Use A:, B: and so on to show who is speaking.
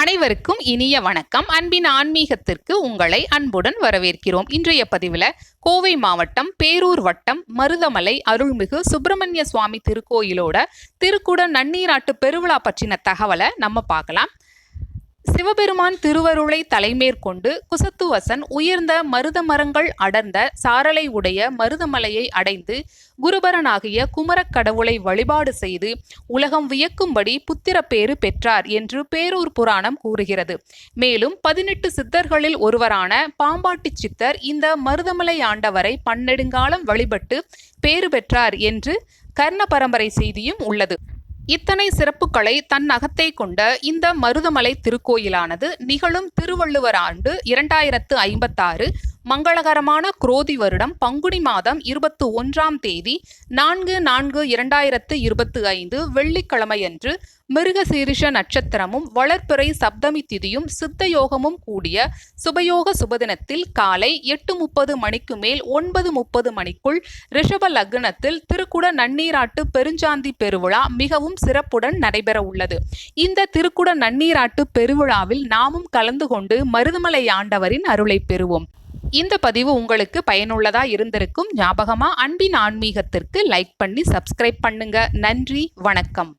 A: அனைவருக்கும் இனிய வணக்கம். அன்பின் ஆன்மீகத்திற்கு உங்களை அன்புடன் வரவேற்கிறோம். இன்றைய பதிவில் கோவை மாவட்டம் பேரூர் வட்டம் மருதமலை அருள்மிகு சுப்பிரமணிய சுவாமி திருக்கோயிலோட திருக்குட நன்னீராட்டு பெருவிழா பற்றின தகவலை நம்ம பார்க்கலாம். சிவபெருமான் திருவருளை தலைமேற்கொண்டு குசத்துவசன் உயர்ந்த மருத மரங்கள் அடர்ந்த சாரலை உடைய மருதமலையை அடைந்து குருபரனாகிய குமரக் கடவுளை வழிபாடு செய்து உலகம் வியக்கும்படி புத்திரப்பேறு பெற்றார் என்று பேரூர் புராணம் கூறுகிறது. மேலும் பதினெட்டு சித்தர்களில் ஒருவரான பாம்பாட்டி சித்தர் இந்த மருதமலை ஆண்டவரை பன்னெடுங்காலம் வழிபட்டு பேறு பெற்றார் என்று கர்ண பரம்பரை செய்தியும் உள்ளது. இத்தனை சிறப்புகளை தன் அகத்தை கொண்ட இந்த மருதமலை திருக்கோயிலானது நிகழும் திருவள்ளுவர் ஆண்டு இரண்டாயிரத்து ஐம்பத்தாறு மங்களகரமான குரோதி வருடம் பங்குனி மாதம் இருபத்து ஒன்றாம் தேதி நான்கு நான்கு இரண்டாயிரத்து இருபத்து ஐந்து வெள்ளிக்கிழமையன்று மிருகசீரிஷ நட்சத்திரமும் வளர்ப்பிறை சப்தமி திதியும் சித்த யோகமும் கூடிய சுபயோக சுபதினத்தில் காலை எட்டு முப்பது மணிக்கு மேல் ஒன்பது முப்பது மணிக்குள் ரிஷப லக்னத்தில் திருக்குட நன்னீராட்டு பெருஞ்சாந்தி பெருவிழா மிகவும் சிறப்புடன் நடைபெற உள்ளது. இந்த திருக்குட நன்னீராட்டு பெருவிழாவில் நாமும் கலந்து கொண்டு மருதமலை ஆண்டவரின் அருளை பெறுவோம். இந்த பதிவு உங்களுக்கு பயனுள்ளதா இருந்திருக்கும் ஞாபகமா அன்பின் ஆன்மீகத்திற்கு லைக் பண்ணி சப்ஸ்கிரைப் பண்ணுங்க. நன்றி வணக்கம்.